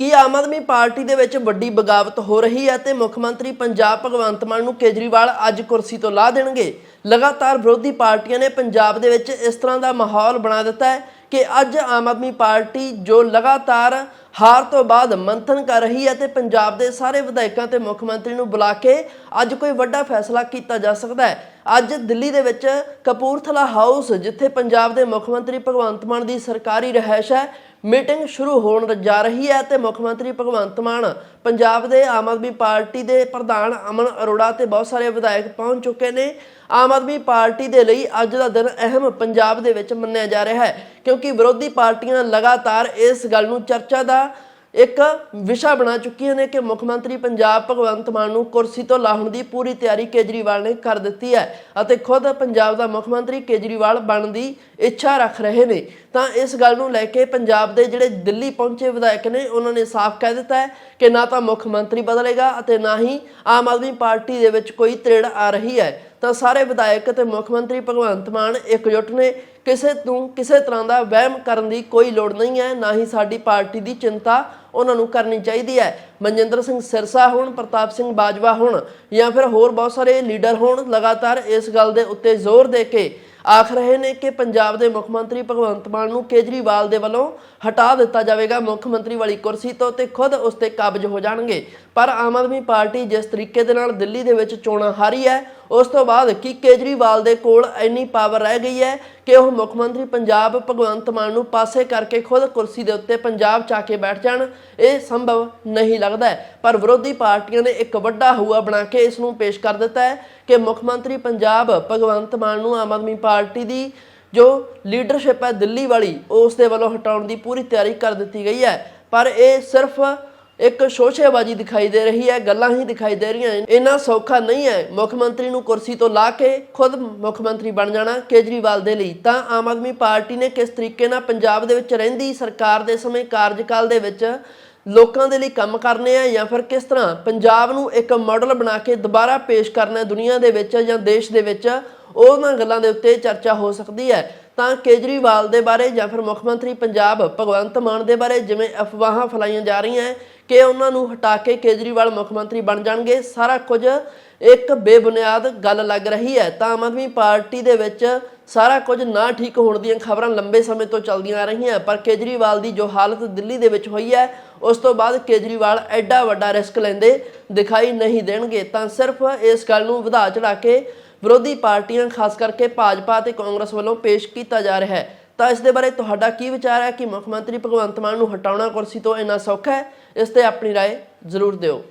ਕੀ Aam Aadmi party ਦੇ ਵਿੱਚ ਵੱਡੀ ਬਗਾਵਤ ਹੋ ਰਹੀ ਹੈ ਤੇ ਮੁੱਖ ਮੰਤਰੀ ਪੰਜਾਬ ਭਗਵੰਤ ਮਾਨ ਨੂੰ ਕੇਜਰੀਵਾਲ ਅੱਜ ਕੁਰਸੀ ਤੋਂ ਲਾ ਦੇਣਗੇ। ਲਗਾਤਾਰ ਵਿਰੋਧੀ ਪਾਰਟੀਆਂ ਨੇ ਪੰਜਾਬ ਦੇ ਵਿੱਚ ਇਸ ਤਰ੍ਹਾਂ ਦਾ ਮਾਹੌਲ ਬਣਾ ਦਿੱਤਾ ਹੈ ਕਿ ਅੱਜ ਆਮ ਆਦਮੀ ਪਾਰਟੀ ਜੋ ਲਗਾਤਾਰ ਹਾਰ ਤੋਂ ਬਾਅਦ ਮੰਥਨ ਕਰ ਰਹੀ ਹੈ ਤੇ ਪੰਜਾਬ ਦੇ ਸਾਰੇ ਵਿਧਾਇਕਾਂ ਤੇ ਮੁੱਖ ਮੰਤਰੀ ਨੂੰ ਬੁਲਾ ਕੇ ਅੱਜ ਕੋਈ ਵੱਡਾ ਫੈਸਲਾ ਕੀਤਾ ਜਾ ਸਕਦਾ ਹੈ। ਅੱਜ ਦਿੱਲੀ ਦੇ ਵਿੱਚ ਕਪੂਰਥਲਾ ਹਾਊਸ, ਜਿੱਥੇ ਪੰਜਾਬ ਦੇ ਮੁੱਖ ਮੰਤਰੀ ਭਗਵੰਤ ਮਾਨ ਦੀ ਸਰਕਾਰੀ ਰਹਿائش ਹੈ, ਮੀਟਿੰਗ ਸ਼ੁਰੂ ਹੋਣ ਜਾ ਰਹੀ ਹੈ ਤੇ ਮੁੱਖ ਮੰਤਰੀ ਭਗਵੰਤ ਮਾਨ ਪੰਜਾਬ ਦੇ ਆਮ ਆਦਮੀ ਪਾਰਟੀ ਦੇ ਪ੍ਰਧਾਨ ਅਮਨ ਅਰੋੜਾ ਤੇ ਬਹੁਤ ਸਾਰੇ ਵਿਧਾਇਕ ਪਹੁੰਚ ਚੁੱਕੇ ਨੇ। ਆਮ ਆਦਮੀ ਪਾਰਟੀ ਦੇ ਲਈ ਅੱਜ ਦਾ ਦਿਨ ਅਹਿਮ ਪੰਜਾਬ ਦੇ ਵਿੱਚ ਮੰਨਿਆ ਜਾ ਰਿਹਾ ਹੈ, ਕਿਉਂਕਿ ਵਿਰੋਧੀ ਪਾਰਟੀਆਂ ਲਗਾਤਾਰ ਇਸ ਗੱਲ ਨੂੰ ਚਰਚਾ ਦਾ ਇੱਕ ਵਿਸ਼ਾ ਬਣਾ ਚੁੱਕੀਆਂ ਨੇ ਕਿ ਮੁੱਖ ਮੰਤਰੀ ਪੰਜਾਬ ਭਗਵੰਤ ਮਾਨ ਨੂੰ ਕੁਰਸੀ ਤੋਂ ਲਾਹਣ ਦੀ ਪੂਰੀ ਤਿਆਰੀ ਕੇਜਰੀਵਾਲ ਨੇ ਕਰ ਦਿੱਤੀ ਹੈ ਅਤੇ ਖੁਦ ਪੰਜਾਬ ਦਾ ਮੁੱਖ ਮੰਤਰੀ ਕੇਜਰੀਵਾਲ ਬਣਨ ਦੀ ਇੱਛਾ ਰੱਖ ਰਹੇ ਨੇ। ਤਾਂ ਇਸ ਗੱਲ ਨੂੰ ਲੈ ਕੇ ਪੰਜਾਬ ਦੇ ਜਿਹੜੇ ਦਿੱਲੀ ਪਹੁੰਚੇ ਵਿਧਾਇਕ ਨੇ, ਉਹਨਾਂ ਨੇ ਸਾਫ਼ ਕਹਿ ਦਿੱਤਾ ਹੈ ਕਿ ਨਾ ਤਾਂ ਮੁੱਖ ਮੰਤਰੀ ਬਦਲੇਗਾ ਅਤੇ ਨਾ ਹੀ ਆਮ ਆਦਮੀ ਪਾਰਟੀ ਦੇ ਵਿੱਚ ਕੋਈ ਤ੍ਰਿੜ ਆ ਰਹੀ ਹੈ। ਤਾਂ ਸਾਰੇ ਵਿਧਾਇਕ ਤੇ ਮੁੱਖ ਮੰਤਰੀ ਭਗਵੰਤ ਮਾਨ ਇਕਜੁੱਟ ਨੇ ਕਿਸੇ ਤੋਂ ਕਿਸੇ ਤਰ੍ਹਾਂ ਦਾ ਵਹਿਮ ਕਰਨ ਦੀ ਕੋਈ ਲੋੜ ਨਹੀਂ ਹੈ, ਨਾ ਹੀ ਸਾਡੀ ਪਾਰਟੀ ਦੀ ਚਿੰਤਾ ਉਹਨਾਂ ਨੂੰ ਕਰਨੀ ਚਾਹੀਦੀ ਹੈ। ਮਨਜਿੰਦਰ ਸਿੰਘ ਸਿਰਸਾ ਹੋਣ, ਪ੍ਰਤਾਪ ਸਿੰਘ ਬਾਜਵਾ ਹੋਣ ਜਾਂ ਫਿਰ ਹੋਰ ਬਹੁਤ ਸਾਰੇ ਲੀਡਰ ਹੋਣ, ਲਗਾਤਾਰ ਇਸ ਗੱਲ ਦੇ ਉੱਤੇ ਜ਼ੋਰ ਦੇ ਕੇ ਆਖ ਰਹੇ ਨੇ ਕਿ ਪੰਜਾਬ ਦੇ ਮੁੱਖ ਮੰਤਰੀ ਭਗਵੰਤ ਮਾਨ ਨੂੰ ਕੇਜਰੀਵਾਲ ਦੇ ਵੱਲੋਂ ਹਟਾ ਦਿੱਤਾ ਜਾਵੇਗਾ ਮੁੱਖ ਮੰਤਰੀ ਵਾਲੀ ਕੁਰਸੀ ਤੋਂ ਤੇ ਖੁਦ ਉਸ ਤੇ ਕਾਬਜ਼ ਹੋ ਜਾਣਗੇ। ਪਰ ਆਮ ਆਦਮੀ ਪਾਰਟੀ ਜਿਸ ਤਰੀਕੇ ਦੇ ਨਾਲ ਦਿੱਲੀ ਦੇ ਵਿੱਚ ਚੋਣਾਂ ਹਾਰੀ ਹੈ, ਉਸ ਤੋਂ ਬਾਅਦ ਕੀ ਕੇਜਰੀਵਾਲ ਦੇ ਕੋਲ ਇੰਨੀ ਪਾਵਰ ਰਹਿ ਗਈ ਹੈ ਕਿ ਉਹ ਮੁੱਖ ਮੰਤਰੀ ਪੰਜਾਬ ਭਗਵੰਤ ਮਾਨ ਨੂੰ ਪਾਸੇ ਕਰਕੇ ਖੁਦ ਕੁਰਸੀ ਦੇ ਉੱਤੇ ਪੰਜਾਬ ਚ ਆ ਕੇ ਬੈਠ ਜਾਣ, ਇਹ ਸੰਭਵ ਨਹੀਂ ਲੱਗਦਾ ਪਰ ਵਿਰੋਧੀ ਪਾਰਟੀਆਂ ਨੇ ਇੱਕ ਵੱਡਾ ਹੂਆ ਬਣਾ ਕੇ ਇਸ ਨੂੰ ਪੇਸ਼ ਕਰ ਦਿੱਤਾ ਹੈ ਕਿ ਮੁੱਖ ਮੰਤਰੀ ਪੰਜਾਬ ਭਗਵੰਤ ਮਾਨ ਨੂੰ ਆਮ ਆਦਮੀ ਪਾਰਟੀ ਦੀ ਜੋ ਲੀਡਰਸ਼ਿਪ ਹੈ ਦਿੱਲੀ ਵਾਲੀ, ਉਸ ਦੇ ਵੱਲੋਂ ਹਟਾਉਣ ਦੀ ਪੂਰੀ ਤਿਆਰੀ ਕਰ ਦਿੱਤੀ ਗਈ ਹੈ। ਪਰ ਇਹ ਸਿਰਫ ਇੱਕ ਸ਼ੋਸ਼ੇਬਾਜ਼ੀ ਦਿਖਾਈ ਦੇ ਰਹੀ ਹੈ, ਗੱਲਾਂ ਹੀ ਦਿਖਾਈ ਦੇ ਰਹੀਆਂ ਇੰਨਾ ਸੌਖਾ ਨਹੀਂ ਹੈ, ਮੁੱਖ ਮੰਤਰੀ ਨੂੰ ਕੁਰਸੀ ਤੋਂ ਲਾ ਕੇ ਖੁਦ ਮੁੱਖ ਮੰਤਰੀ ਬਣ ਜਾਣਾ ਕੇਜਰੀਵਾਲ ਦੇ ਲਈ। ਤਾਂ ਆਮ ਆਦਮੀ ਪਾਰਟੀ ਨੇ ਕਿਸ ਤਰੀਕੇ ਨਾਲ ਪੰਜਾਬ ਦੇ ਵਿੱਚ ਰਹਿੰਦੀ, ਸਰਕਾਰ ਦੇ ਸਮੇਂ ਕਾਰਜਕਾਲ ਦੇ ਵਿੱਚ ਲੋਕਾਂ ਦੇ ਲਈ ਕੰਮ ਕਰਨੇ ਆ ਜਾਂ ਫਿਰ ਕਿਸ ਤਰ੍ਹਾਂ ਪੰਜਾਬ ਨੂੰ ਇੱਕ ਮਾਡਲ ਬਣਾ ਕੇ ਦੁਬਾਰਾ ਪੇਸ਼ ਕਰਨਾ ਦੁਨੀਆ ਦੇ ਵਿੱਚ ਜਾਂ ਦੇਸ਼ ਦੇ ਵਿੱਚ ਉਹਨਾਂ ਗੱਲਾਂ ਦੇ ਉੱਤੇ ਚਰਚਾ ਹੋ ਸਕਦੀ ਹੈ। ਤਾਂ ਕੇਜਰੀਵਾਲ ਦੇ ਬਾਰੇ ਜਾਂ ਫਿਰ ਮੁੱਖ ਮੰਤਰੀ ਪੰਜਾਬ ਭਗਵੰਤ ਮਾਨ ਦੇ ਬਾਰੇ ਜਿਵੇਂ ਅਫਵਾਹਾਂ ਫਲਾਈਆਂ ਜਾ ਰਹੀਆਂ ਕਿ ਉਹਨਾਂ ਨੂੰ ਹਟਾ ਕੇ ਕੇਜਰੀਵਾਲ ਮੁੱਖ ਮੰਤਰੀ ਬਣ ਜਾਣਗੇ, ਸਾਰਾ ਕੁਝ ਇੱਕ ਬੇਬੁਨਿਆਦ ਗੱਲ ਲੱਗ ਰਹੀ ਹੈ। ਤਾਂ ਆਮ ਆਦਮੀ ਪਾਰਟੀ ਦੇ ਵਿੱਚ ਸਾਰਾ ਕੁਝ ਨਾ ਠੀਕ ਹੋਣ ਦੀਆਂ ਖਬਰਾਂ ਲੰਬੇ ਸਮੇਂ ਤੋਂ ਚੱਲਦੀਆਂ ਆ ਰਹੀਆਂ ਪਰ ਕੇਜਰੀਵਾਲ ਦੀ ਜੋ ਹਾਲਤ ਦਿੱਲੀ ਦੇ ਵਿੱਚ ਹੋਈ ਹੈ, ਉਸ ਤੋਂ ਬਾਅਦ ਕੇਜਰੀਵਾਲ ਐਡਾ ਵੱਡਾ ਰਿਸਕ ਲੈਂਦੇ ਦਿਖਾਈ ਨਹੀਂ ਦੇਣਗੇ। ਤਾਂ ਸਿਰਫ ਇਸ ਗੱਲ ਨੂੰ ਵਧਾ ਚੜਾ ਕੇ ਵਿਰੋਧੀ ਪਾਰਟੀਆਂ ਖਾਸ ਕਰਕੇ ਭਾਜਪਾ ਤੇ ਕਾਂਗਰਸ ਵੱਲੋਂ ਪੇਸ਼ ਕੀਤਾ ਜਾ ਰਿਹਾ ਹੈ ਤਾਂ ਇਸ ਦੇ ਬਾਰੇ ਤੁਹਾਡਾ ਕੀ ਵਿਚਾਰ ਹੈ ਕਿ ਮੁੱਖ ਮੰਤਰੀ ਭਗਵੰਤ ਮਾਨ ਨੂੰ ਹਟਾਉਣਾ ਕੁਰਸੀ ਤੋਂ ਇੰਨਾ ਸੌਖਾ ਹੈ ਇਸ ਤੇ ਆਪਣੀ رائے ਜ਼ਰੂਰ ਦਿਓ